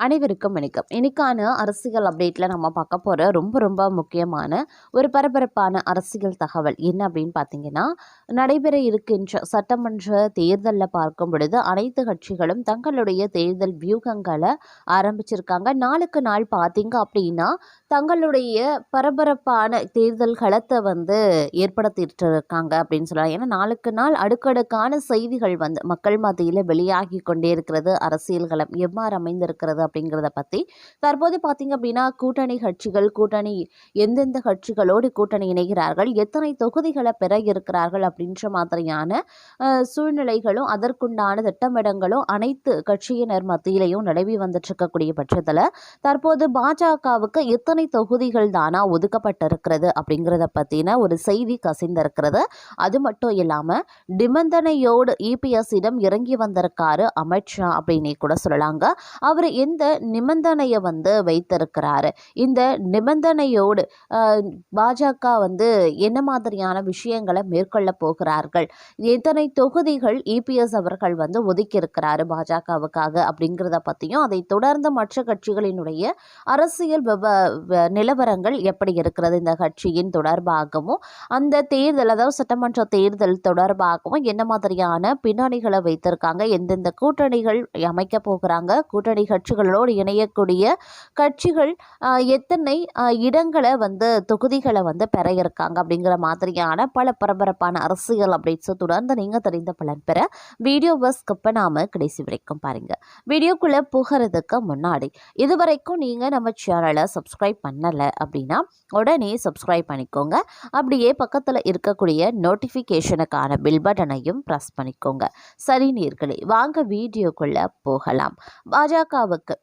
அனைவருக்கும் வணக்கம். இன்னைக்கான அரசியல் அப்டேட்டில் நம்ம பார்க்க போகிற ரொம்ப ரொம்ப முக்கியமான ஒரு பரபரப்பான அரசியல் தகவல் என்ன அப்படின்னு பார்த்தீங்கன்னா நடைபெற இருக்கின்ற சட்டமன்ற தேர்தலில் பார்க்கும் பொழுது அனைத்து கட்சிகளும் தங்களுடைய தேர்தல் வியூகங்களை ஆரம்பிச்சிருக்காங்க. நாளுக்கு நாள் பார்த்தீங்க அப்படின்னா தங்களுடைய பரபரப்பான தேர்தல் களத்தை வந்து ஏற்படுத்திட்டு இருக்காங்க அப்படின்னு சொல்லலாம். ஏன்னா நாளுக்கு நாள் அடுக்கடுக்கான செய்திகள் வந்து மக்கள் மத்தியில் வெளியாகி கொண்டே இருக்கிறது அரசியல் களம் எவ்வாறு அமைந்திருக்கிறது அப்படிங்கிறத பற்றி தற்போது பார்த்தீங்க அப்படின்னா கூட்டணி கட்சிகள் கூட்டணி எந்தெந்த கட்சிகளோடு கூட்டணி இணைகிறார்கள் எத்தனை தொகுதிகளை பெற இருக்கிறார்கள் அப்படின்ற மாதிரியான சூழ்நிலைகளும் அதற்குண்டான திட்டமிடங்களும் அனைத்து கட்சியினர் மத்தியிலையும் நிலவி வந்துட்டு இருக்கக்கூடிய பட்சத்தில் தற்போது பாஜகவுக்கு எத்தனை தொகுதிகள் தானா ஒதுக்கப்பட்டிருக்கிறது அப்படிங்கிறத பற்றின ஒரு செய்தி கசிந்திருக்கிறது. அது மட்டும் இல்லாமல் நிபந்தனையோடு இபிஎஸ்ஸிடம் இறங்கி வந்திருக்காரு அமித்ஷா அப்படின்னு கூட சொல்லலாங்க. அவர் எந்த நிபந்தனையை வந்து வைத்திருக்கிறாரு. இந்த நிபந்தனையோடு பாஜக வந்து என்ன மாதிரியான விஷயங்களை மேற்கொள்ள போகிறார்கள்? எத்தனை தொகுதிகள் இபிஎஸ் அவர்கள் வந்து ஒதுக்கியிருக்கிறாரு பாஜகவுக்காக அப்படிங்கிறத பற்றியும் அதை தொடர்ந்து மற்ற கட்சிகளினுடைய அரசியல் நிலவரங்கள் எப்படி இருக்கிறது இந்த கட்சியின் தொடர்பாகவும் அந்த தேர்தல் அதாவது சட்டமன்ற தேர்தல் தொடர்பாகவும் என்ன மாதிரியான பின்னணிகளை வைத்திருக்காங்க? எந்தெந்த கூட்டணிகள் அமைக்க போகிறாங்க? கூட்டணி கட்சிகள் கட்சிகளோடு இணையக்கூடிய கட்சிகள் எத்தனை இடங்களை வந்து தொகுதிகளை வந்து பெற இருக்காங்க அப்படிங்கிற மாதிரியான பல பரபரப்பான அரசியல் அப்டேட்ஸை தொடர்ந்து நீங்கள் தெரிந்த பலன் பெற வீடியோவை ஸ்கிப் பண்ணாமல் கடைசி வரைக்கும் பாருங்கள் வீடியோக்குள்ளே போகிறதுக்கு முன்னாடி இது வரைக்கும் நீங்கள் நம்ம சேனலை சப்ஸ்கிரைப் பண்ணலை அப்படின்னா உடனே சப்ஸ்கிரைப் பண்ணிக்கோங்க. அப்படியே பக்கத்தில் இருக்கக்கூடிய நோட்டிஃபிகேஷனுக்கான பில் பட்டனையும் ப்ரெஸ் பண்ணிக்கோங்க. சரி நீர்களே வாங்க வீடியோக்குள்ளே போகலாம். பாஜகவுக்கு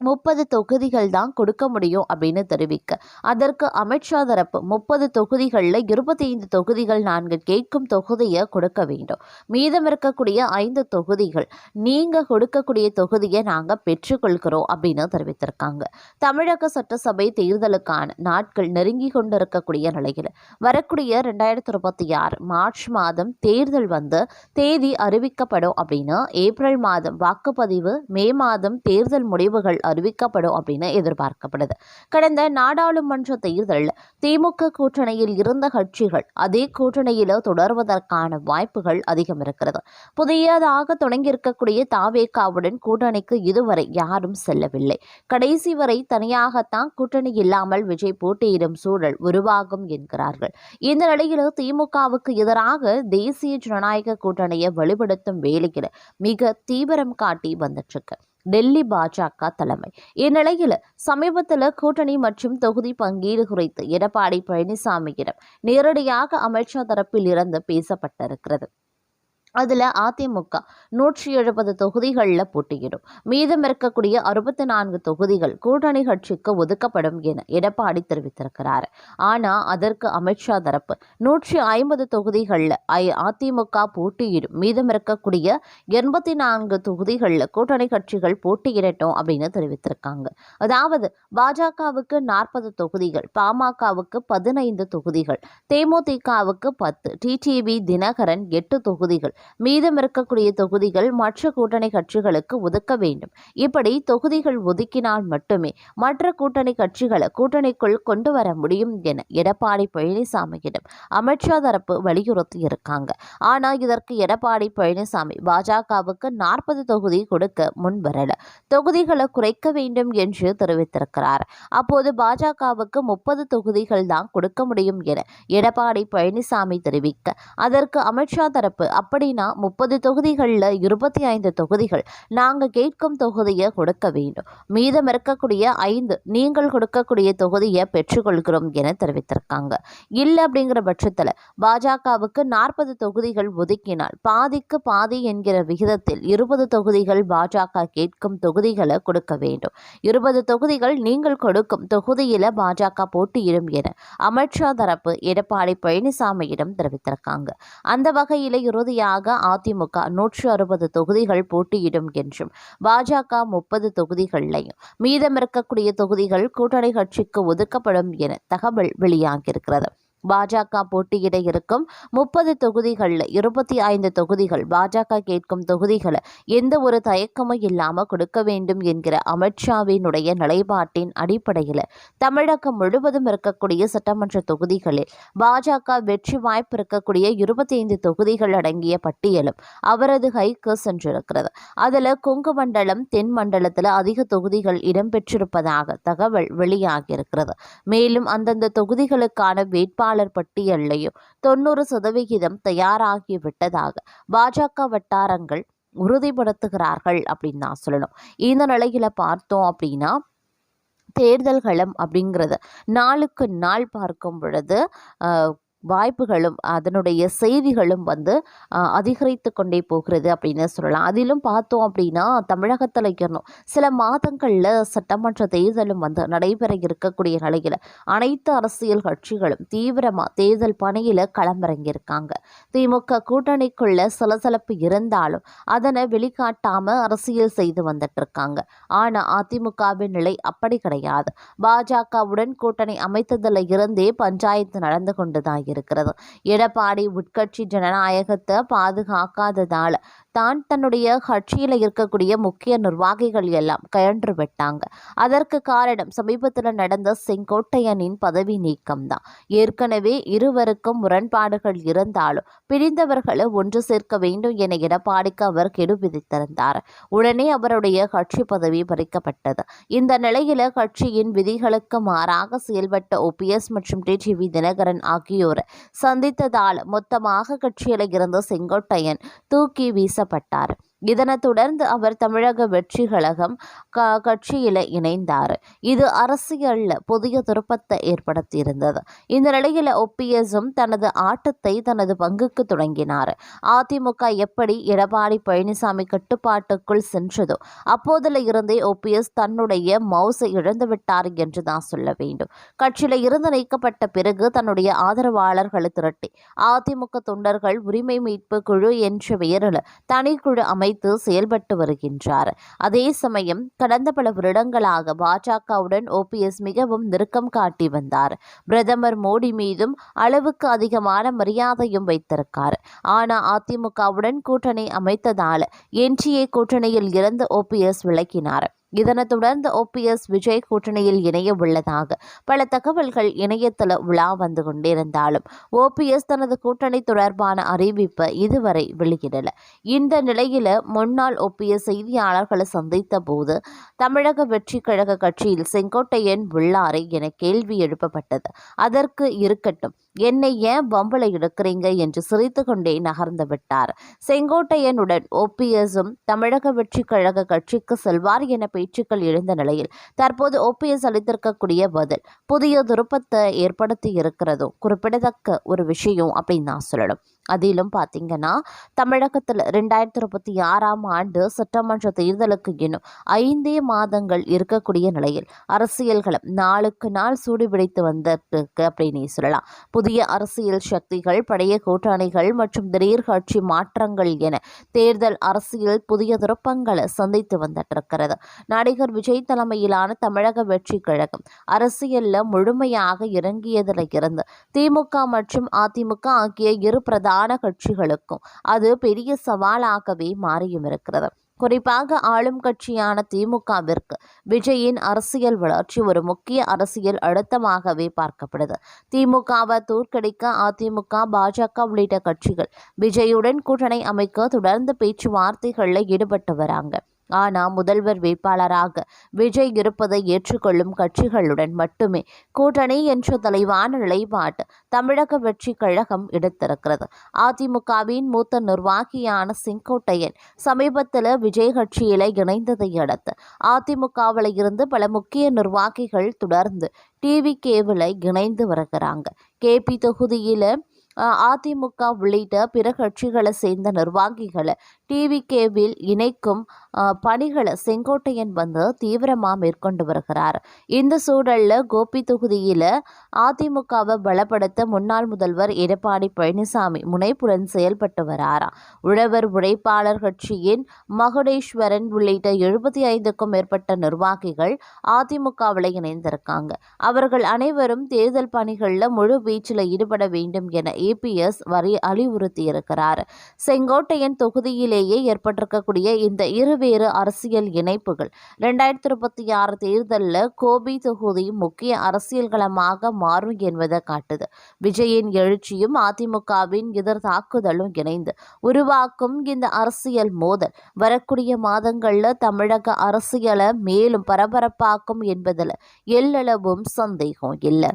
முப்பது தொகுதிகள் தான் கொடுக்க முடியும் அப்படின்னு தெரிவிக்க. அதற்கு அமித்ஷா தரப்பு முப்பது தொகுதிகளில் இருபத்தி ஐந்து தொகுதிகள் நான்கு கேட்கும் தொகுதியை கொடுக்க வேண்டும். மீதம் இருக்கக்கூடிய ஐந்து தொகுதிகள் நீங்கள் கொடுக்கக்கூடிய தொகுதியை நாங்கள் பெற்றுக்கொள்கிறோம் அப்படின்னு தெரிவித்திருக்காங்க. தமிழக சட்டசபை தேர்தலுக்கான நாட்கள் நெருங்கி கொண்டிருக்கக்கூடிய நிலையில் வரக்கூடிய ரெண்டாயிரத்தி இருபத்தி ஆறு மார்ச் மாதம் தேர்தல் வந்து தேதி அறிவிக்கப்படும் அப்படின்னு ஏப்ரல் மாதம் வாக்குப்பதிவு மே மாதம் தேர்தல் முடிவுகள் அறிவிக்கப்படும் அப்படின்னு எதிர்பார்க்கப்படுது. கடந்த நாடாளுமன்ற தேர்தலில் திமுக கூட்டணியில் இருந்த கட்சிகள் அதே கூட்டணியில் தொடர்வதற்கான வாய்ப்புகள் அதிகம் இருக்கிறது. புதியதாக தொடங்கியிருக்கக்கூடிய தாவேகாவுடன் கூட்டணிக்கு இதுவரை யாரும் செல்லவில்லை. கடைசி வரை தனியாகத்தான் கூட்டணி இல்லாமல் விஜய் போட்டியிடும் சூழல் உருவாகும் என்கிறார்கள். இந்த நிலையில் திமுகவுக்கு எதிராக தேசிய ஜனநாயக கூட்டணியை வலுப்படுத்தும் வேலையில் மிக தீவிரம் காட்டி வந்துட்டு இருக்கு டெல்லி பாஜக தலைமை. இந்நிலையில் சமீபத்தில் கூட்டணி மற்றும் தொகுதி பங்கீடு குறித்து எடப்பாடி பழனிசாமியிடம் நேரடியாக அமித்ஷா தரப்பில் இருந்து பேசப்பட்டிருக்கிறது. அதில் அதிமுக நூற்றி எழுபது தொகுதிகளில் போட்டியிடும். மீதம் இருக்கக்கூடிய அறுபத்தி நான்கு தொகுதிகள் கூட்டணி கட்சிக்கு ஒதுக்கப்படும் என எடப்பாடி தெரிவித்திருக்கிறார். ஆனால் அதற்கு அமித்ஷா தரப்பு நூற்றி ஐம்பது தொகுதிகளில் அதிமுக போட்டியிடும். மீதம் இருக்கக்கூடிய எண்பத்தி நான்கு தொகுதிகளில் கூட்டணி கட்சிகள் போட்டியிடட்டும் அப்படின்னு தெரிவித்திருக்காங்க. அதாவது பாஜகவுக்கு நாற்பது தொகுதிகள் பாமகவுக்கு பதினைந்து தொகுதிகள் தேமுதிகவுக்கு பத்து டிடிவி தினகரன் எட்டு தொகுதிகள் மீதம் இருக்கக்கூடிய தொகுதிகள் மற்ற கூட்டணி கட்சிகளுக்கு ஒதுக்க வேண்டும். இப்படி தொகுதிகள் ஒதுக்கினால் மட்டுமே மற்ற கூட்டணி கட்சிகளை கூட்டணிக்குள் கொண்டு வர முடியும் என எடப்பாடி பழனிசாமியிடம் அமித்ஷா தரப்பு வலியுறுத்தி இருக்காங்க. ஆனால் இதற்கு எடப்பாடி பழனிசாமி பாஜகவுக்கு நாற்பது தொகுதி கொடுக்க முன்வரல. தொகுதிகளை குறைக்க வேண்டும் என்று தெரிவித்திருக்கிறார். அப்போது பாஜகவுக்கு முப்பது தொகுதிகள் தான் கொடுக்க முடியும் என எடப்பாடி பழனிசாமி தெரிவிக்க அதற்கு அமித்ஷா தரப்பு அப்படி அப்படின்னா முப்பது தொகுதிகளில் இருபத்தி ஐந்து தொகுதிகள். நாங்கள் கேட்கும் தொகுதியை கொடுக்க வேண்டும். மீதம் இருக்கக்கூடிய ஐந்து நீங்கள் கொடுக்கக்கூடிய தொகுதியை பெற்றுக்கொள்கிறோம் என தெரிவித்திருக்காங்க. இல்லை அப்படிங்கிற பட்சத்தில் பாஜகவுக்கு நாற்பது தொகுதிகள் ஒதுக்கினால் பாதிக்கு பாதி என்கிற விகிதத்தில் இருபது தொகுதிகள் பாஜக கேட்கும் தொகுதிகளை கொடுக்க வேண்டும். இருபது தொகுதிகள் நீங்கள் கொடுக்கும் தொகுதியில் பாஜக போட்டியிடும் என அமித்ஷா தரப்பு எடப்பாடி பழனிசாமியிடம் தெரிவித்திருக்காங்க. அந்த வகையில் இறுதியாக அதிமுக நூற்று அறுபது தொகுதிகள் போட்டியிடும் என்றும் பாஜக முப்பது தொகுதிகளையும் மீதம் இருக்கக்கூடிய தொகுதிகள் கூட்டணி கட்சிக்கு ஒதுக்கப்படும் என தகவல் வெளியாகியிருக்கிறது. பாஜக போட்டியிட இருக்கும். முப்பது தொகுதிகளில் இருபத்தி ஐந்து தொகுதிகள் பாஜக கேட்கும் தொகுதிகளை எந்த ஒரு தயக்கமும் இல்லாமல் கொடுக்க வேண்டும் என்கிற அமித்ஷாவினுடைய நிலைப்பாட்டின் அடிப்படையில் தமிழகம் முழுவதும் இருக்கக்கூடிய சட்டமன்ற தொகுதிகளில் பாஜக வெற்றி வாய்ப்பு இருக்கக்கூடிய இருபத்தி ஐந்து தொகுதிகள் அடங்கிய பட்டியலும் அவரது கைக்கு சென்றிருக்கிறது. அதில் கொங்கு மண்டலம் தென் மண்டலத்தில் அதிக தொகுதிகள் இடம்பெற்றிருப்பதாக தகவல் வெளியாகியிருக்கிறது. மேலும் அந்தந்த தொகுதிகளுக்கான வேட்பாளர் பட்டியலையும் தொண்ணூறு சதவிகிதம் தயாராகிவிட்டதாக பாஜக வட்டாரங்கள் உறுதிப்படுத்துகிறார்கள் அப்படின்னு தான் சொல்லணும். இந்த நிலையில பார்த்தோம் அப்படின்னா தேர்தல் களம் அப்படிங்கிறது நாளுக்கு நாள் பார்க்கும் பொழுது ஆஹ், வாய்ப்புகளும் அதனுடைய செய்திகளும் வந்து அதிகரித்து கொண்டே போகிறது அப்படின்னு சொல்லலாம். அதிலும் பார்த்தோம் அப்படின்னா தமிழகத்தில் இருக்கணும் சில மாதங்களில் சட்டமன்ற தேர்தலும் வந்து நடைபெற இருக்கக்கூடிய நிலையில் அனைத்து அரசியல் கட்சிகளும் தீவிரமாக தேர்தல் பணியில் களமிறங்கியிருக்காங்க. திமுக கூட்டணிக்குள்ள சலசலப்பு இருந்தாலும் அதனை வெளிக்காட்டாமல் அரசியல் செய்து வந்துட்டு இருக்காங்க ஆனால் அதிமுகவின் நிலை அப்படி கிடையாது. பாஜகவுடன் கூட்டணி அமைத்ததில் இருந்தே பஞ்சாயத்து நடந்து கொண்டுதான் இருக்கிறது எடப்பாடி உட்கட்சி ஜனநாயகத்தை பாதுகாக்காததால் தான் தன்னுடைய கட்சியில் இருக்கக்கூடிய முக்கிய நிர்வாகிகள் எல்லாம் கயன்று விட்டாங்க. அதற்கு காரணம் சமீபத்தில் நடந்த செங்கோட்டையனின் பதவி நீக்கம்தான். ஏற்கனவே இருவருக்கும் முரண்பாடுகள் இருந்தாலும் பிரிந்தவர்களை ஒன்று சேர்க்க வேண்டும் என எடப்பாடிக்கு அவர் கெடு விதித்திருந்தார். உடனே அவருடைய கட்சி பதவி பறிக்கப்பட்டது. இந்த நிலையில கட்சியின் விதிகளுக்கு மாறாக செயல்பட்ட ஓபிஎஸ் மற்றும் டிடிவி தினகரன் ஆகியோர் சந்தித்ததால் மொத்தமாக கட்சியில் இருந்து செங்கோட்டையன் தூக்கி வீசப்பட்டார். இதனைத் தொடர்ந்து அவர் தமிழக வெற்றி கழகம் க கட்சியில இணைந்தார். இது அரசியலில் புதிய திருப்பத்தை ஏற்படுத்தியிருந்தது. இந்த நிலையில் ஒப்பியஸும் தனது ஆட்டத்தை தனது பங்குக்கு தொடங்கினார். அதிமுக எப்படி எடப்பாடி பழனிசாமி கட்டுப்பாட்டுக்குள் சென்றதோ அப்போதில் இருந்தே ஒப்பியஸ் தன்னுடைய மவுசை இழந்து விட்டார் என்று தான் சொல்ல வேண்டும். கட்சியில இருந்து நீக்கப்பட்ட பிறகு தன்னுடைய ஆதரவாளர்களை திரட்டி அதிமுக தொண்டர்கள் உரிமை மீட்பு குழு என்ற பெயரில் தனிக்குழு அமைத்து செயல்பட்டு வருகின்றார். அதே சமயம் கடந்த பல வருடங்களாக பாஜகவுடன் ஓபிஎஸ் மிகவும் நெருக்கம் காட்டி வந்தார். பிரதமர் மோடி மீதும் அளவுக்கு அதிகமான மரியாதையும் வைத்திருக்கார். ஆனா அதிமுகவுடன் கூட்டணி அமைத்ததால் என்டிஏ கூட்டணியில் இருந்து ஓபிஎஸ் விலகினார். இதனைத் தொடர்ந்து ஓபிஎஸ் விஜய் கூட்டணியில் இணைய உள்ளதாக பல தகவல்கள் இணையத்தில் உலா வந்து கொண்டிருந்தாலும் ஓபிஎஸ் தனது கூட்டணி தொடர்பான அறிவிப்பை இதுவரை வெளியிடல. இந்த நிலையில முன்னாள் ஓபிஎஸ் செய்தியாளர்களை சந்தித்த போது தமிழக வெற்றி கழக கட்சியில் செங்கோட்டையன் உள்ளாரே என கேள்வி எழுப்பப்பட்டது. அதற்கு இருக்கட்டும் என்னை ஏன் வம்பளை எடுக்கிறீங்க என்று சிரித்து கொண்டே நகர்ந்து விட்டார். செங்கோட்டையனுடன் ஓபிஎஸும் தமிழக வெற்றி கழக கட்சிக்கு செல்வார் என பேச்சுக்கள் எழுந்த நிலையில் தற்போது ஓபிஎஸ் அளித்திருக்கக்கூடிய பதில் புதிய திருப்பத்தை ஏற்படுத்தி இருக்கிறதும் குறிப்பிடத்தக்க ஒரு விஷயம் அப்படின்னு நான் சொல்லணும். அதிலும் பார்த்தீங்கன்னா தமிழகத்தில் ரெண்டாயிரத்தி இருபத்தி ஆறாம் ஆண்டு சட்டமன்ற தேர்தலுக்கு இன்னும் ஐந்தே மாதங்கள் இருக்கக்கூடிய நிலையில் அரசியல்களும் நாளுக்கு நாள் சூடுபிடித்து வந்திருக்கு அப்படின்னு சொல்லலாம். புதிய அரசியல் சக்திகள் பழைய கூட்டணிகள் மற்றும் திடீர் கட்சி மாற்றங்கள் என தேர்தல் அரசியல் புதிய திருப்பங்களை சந்தித்து வந்துட்டிருக்கிறது நடிகர் விஜய் தலைமையிலான தமிழக வெற்றி கழகம் அரசியலில் முழுமையாக இறங்கியதில் இருந்து திமுக மற்றும் அதிமுக ஆகிய இரு பிரதான கட்சிகளுக்கும் அது பெரிய சவாலாகவே மாறியும் இருக்கிறது குறிப்பாக ஆளும் கட்சியான திமுகவிற்கு விஜயின் அரசியல் வளர்ச்சி ஒரு முக்கிய அரசியல் அழுத்தமாகவே பார்க்கப்படுது. திமுகவை தோற்கடிக்க அதிமுக பாஜக உள்ளிட்ட கட்சிகள் விஜயுடன் கூட்டணி அமைக்க தொடர்ந்து பேச்சுவார்த்தைகளில் ஈடுபட்டு வராங்க. ஆனால் முதல்வர் வேட்பாளராக விஜய் இருப்பதை ஏற்றுக்கொள்ளும் கட்சிகளுடன் மட்டுமே கூட்டணி என்ற தெளிவான நிலைப்பாட்டு தமிழக வெற்றி கழகம் எடுத்திருக்கிறது. அதிமுகவின் மூத்த நிர்வாகியான செங்கோட்டையன் சமீபத்தில் விஜய் கட்சியில இணைந்ததை அடுத்து அதிமுகவில் இருந்து பல முக்கிய நிர்வாகிகள் தொடர்ந்து டிவி கேவில் இணைந்து வருகிறாங்க. கேபி தொகுதியில் அதிமுக உள்ளிட்ட பிற கட்சிகளை சேர்ந்த நிர்வாகிகளை டிவிகேவில் இணைக்கும் பணிகளை செங்கோட்டையன் வந்து தீவிரமாக மேற்கொண்டு வருகிறார். இந்த சூழலில் கோபி தொகுதியில் அதிமுகவை பலப்படுத்த முன்னாள் முதல்வர் எடப்பாடி பழனிசாமி முனைப்புடன் செயல்பட்டு வராராம் உழவர் உழைப்பாளர் கட்சியின் மகுடேஸ்வரன் உள்ளிட்ட எழுபத்தி ஐந்துக்கும் மேற்பட்ட நிர்வாகிகள் அதிமுகவில் இணைந்திருக்காங்க. அவர்கள் அனைவரும் தேர்தல் பணிகளில் முழு வீச்சில் ஈடுபட வேண்டும் என ஏபிஎஸ் வரி அறிவுறுத்தியிருக்கிறார் செங்கோட்டையன் தொகுதியிலேயே ஏற்பட்டிருக்கக்கூடிய இந்த இருவேறு அரசியல் இணைப்புகள் ரெண்டாயிரத்தி இருபத்தி ஆறு தேர்தலில் கோபி தொகுதி முக்கிய அரசியல் களமாக மாறும் என்பதை காட்டுது. விஜயின் எழுச்சியும் அதிமுகவின் எதிர் தாக்குதலும் இணைந்து உருவாக்கும் இந்த அரசியல் மோதல் வரக்கூடிய மாதங்களில் தமிழக அரசியலை மேலும் பரபரப்பாக்கும் என்பதில் எல்லளவும் சந்தேகம் இல்லை.